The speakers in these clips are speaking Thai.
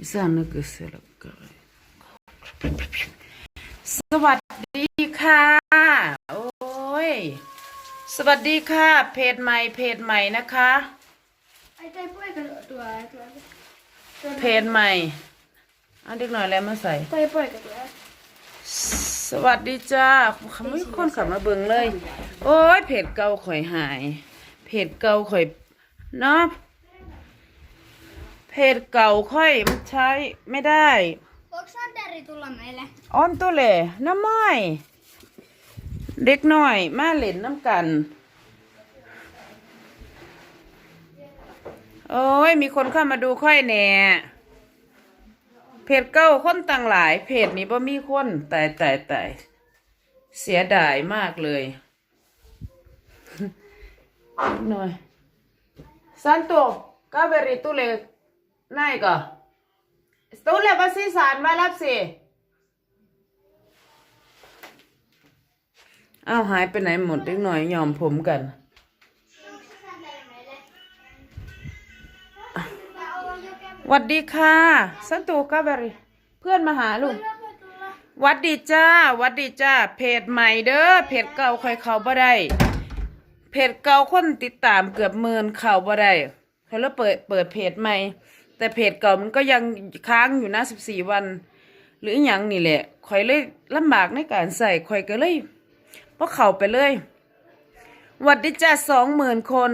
Ça ne que c'est le carré. สวัสดีค่ะ โอ้ย สวัสดีค่ะ เพจใหม่ เพจใหม่นะคะไอ้ใจป่วยกันตัวตัวตัวเพจใหม่เอาเด็กหน่อยแล้วมาใส่ใจป่วยกันตัวสวัสดีจ้าเขาไม่คนขับมาเบิ่งเลย โอ้ย เพจเก่าข่อยหาย เพจเก่าข่อยเนาะเพ จเก่าค่อยมันใช้ไม่ได้ Voiko Sanderi tulla meille? ออนตัวเลยน้ำม้อยเด็กน้อย มาเล่นน้ำกัน โอ้ย มีคนเข้ามาดูค่อยแหน่เพจเก้าคนต่างหลาย เพจนี้บ่มีคนตายตายตายเสียดายมากเลยนิดหน่อยซันโตกาเบริตุเล นายก็ตุเลบาซิสานมารับสิอ้าวหายไปไหนหมดเล็กหน่อยยอมผมกัน หวัดดีค่ะสันตูกาเบริเพื่อนมาหาลูกหวัดดีจ้าหวัดดีจ้า เพจใหม่เด้อ เพจเก่าคอยเขาบ่ได้ เพจเก่าคนติดตามเกือบหมื่นเขาบ่ได้เขาเลยเปิดเปิดเพจใหม่ แต่เพจเก่ามันก็ยังค้างอยู่นะสิบสี่วัน หรืออย่างนี่แหละข่อยเลยลำบากในการใส่ข่อยก็เลยพอเข้าไปเลยหวัดดีจ้าสองหมื่นคน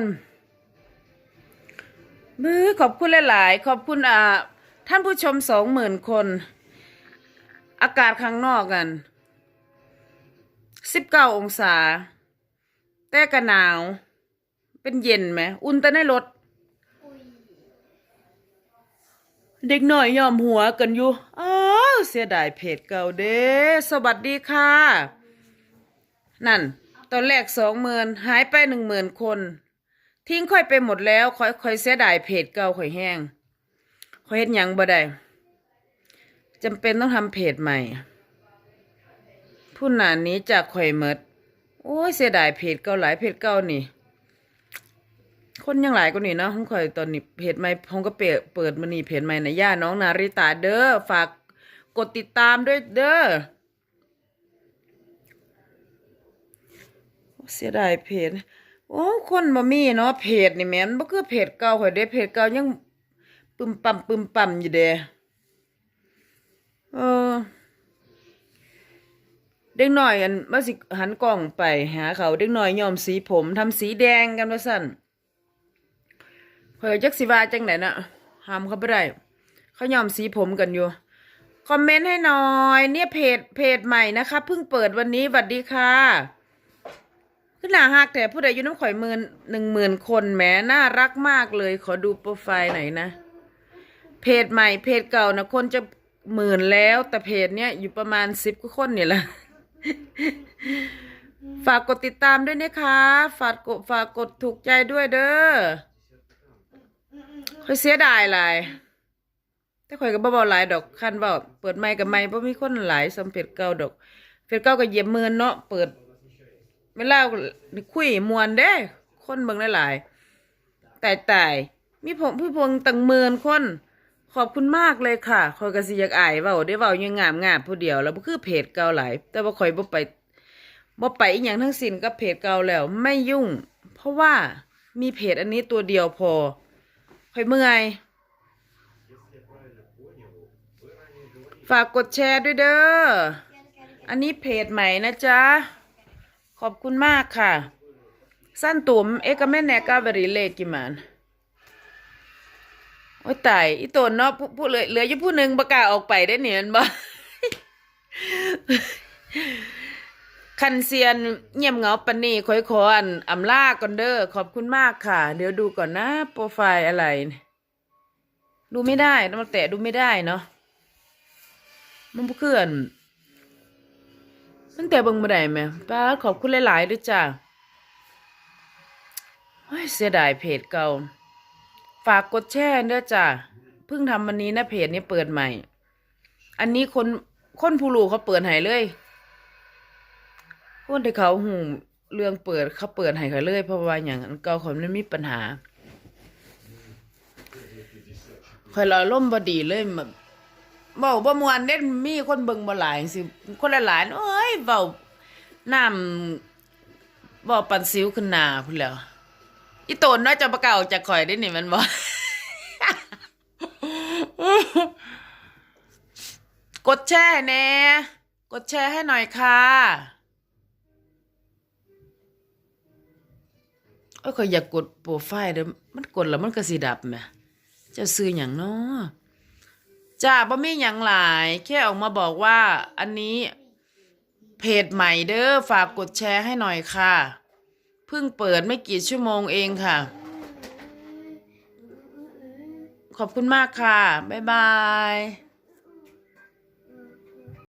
บื้อขอบคุณหลาย ๆ ขอบคุณอ่าท่านผู้ชมสองหมื่นคน อากาศข้างนอกกันสิบเก้าองศา แต่ก็หนาว เป็นเย็นไหม อุ่นแต่ในรถ เด็กหน่อยยอมหัวกันอยู่อ้าวเสียดายเพจเก่าเด้สวัสดีค่ะ นั่น ตอนแรกสองหมื่นหายไปหนึ่งหมื่นคน ทิ้งค่อยไปหมดแล้วค่อยค่อยเสียดายเพจเก่าค่อยแห้งค่อยเฮ็ดหยังบ่ได้จำเป็นต้องทำเพจใหม่ ผู้หนานนี้จากข่อยเมดโอ้ยเสียดายเพจเก่าหลายเพจเก่านี่ คนยังหลายกว่านี้เนาะผมข่อยตอนนี้เพจใหม่ผมก็เปิดเปิดมานี่เพจใหม่นะย่าน้องนาริตาเด้อฝากกดติดตามด้วยเด้อเสียดายเพจโอ้คนบ่มีเนาะเพจนี่แม่นบ่คือเพจเก่าข่อยเด้เพจเก่ายังปึมปั่มปึมปั่มอยู่เด้เออเด็กน้อยอันว่าสิหันกล้องไปหาเขาเด็กน้อยยอมสีผมทำสีแดงกันว่าสั่น ข่อยจักสิว่าจังไหนน่ะห้ามเขาบ่ได้เขายอมสีผมกันอยู่ คอมเมนต์ให้หน่อย เนี่ยเพจเพจใหม่นะคะเพิ่งเปิดวันนี้สวัสดีค่ะขึ้นหน้าฮักแต่ผู้ใดอยู่น้ำข่อยหมื่นหนึ่งหมื่นคนแหมน่ารักมากเลย ขอดูโปรไฟล์หน่อยนะ เพจใหม่ เพจเก่านะคนจะหมื่นแล้ว แต่เพจเนี้ยอยู่ประมาณสิบกว่าคนเนี่ยแหละฝากกดติดตามด้วยนะคะ ฝากกดฝากกดถูกใจด้วยเด้อ ค่อยเสียดายหลาย แต่ข่อยก็บ่เบาหลายดอกคันเว้าเปิดไมค์กับไมค์บ่มีคนหลายสำเพจเก่าดอกเพจเก่าก็เหยียบหมื่นเนาะเปิด เวลาคุยมวนเด้คนเบิ่งหลายๆแต่แต่มีผมพี่พงตั้งหมื่นคน ขอบคุณมากเลยค่ะคอยกระสิอยากอายเว้าได้เว้ายังงามงามผู้เดียว แล้วบ่คือเพจเก่าหลายแต่ว่าคอยบ่ไปบ่ไปอีหยังทั้งสิ้นกับเพจเก่าแล้ว ไม่ยุ่ง เพราะว่ามีเพจอันนี้ตัวเดียวพอ คอยเมื่อย ฝากกดแชร์ด้วยเด้อ อันนี้เพจใหม่นะจ๊ะ ขอบคุณมากค่ะ สั้นตุ่มเอกเมนแนกาบริเลกิมันโอ้ยตายอีตัวเนาะผู้เหลือเหลืออยู่ผู้หนึ่งประกาศออกไปได้เนี่ยนบ่ คันเซียนเงียบเหงาปันนี่คอยขออันอำลาก่อนเด้อขอบคุณมากค่ะ เดี๋ยวดูก่อนนะโปรไฟล์อะไร ดูไม่ได้ต้องมาแตะดูไม่ได้เนาะมันบ่คืออันตั้งแต่เบิ่งมาได้ไหมป้าขอบคุณหลายๆด้วยจ้าโอ้ยเสียดายเพจเก่า ฝากกดแชร์ด้อจ้าเพิ่งทำวันนี้นะเพจนี้เปิดใหม่ อันนี้คนคนผู้รู้เขาเปิดให้เลย คนที่เขาหูเรื่องเปิดเขาเปิดให้เขาเลย เพราะว่าอย่างนั้นเก่าเขามันมีปัญหาข่อยลอยล่มบ่ดีเลยแบบเว้าบ่มวนเด้มีคนเบิ่งบ่หลายจังซี่คนหลายๆเอ้ยเว้าน้ำบ่ปันสิวขึ้นหนาพุ่นแล้วอีโตนน่าจะประกาศออกจากข่อยได้นี่มันบ่กดแชร์แน่กดแชร์ให้หน่อยค่ะ เอ้ยข่อยอยากกดโปรไฟล์เด้อมันกดแล้วมันก็สิดับแหมเจะซื้อหยังเนาะจ้าบ่มีหยังหลาย แค่ออกมาบอกว่า อันนี้เพจใหม่เด้อฝากกดแชร์ให้หน่อยค่ะ เพิ่งเปิดไม่กี่ชั่วโมงเองค่ะ ขอบคุณมากค่ะ บ๊ายบาย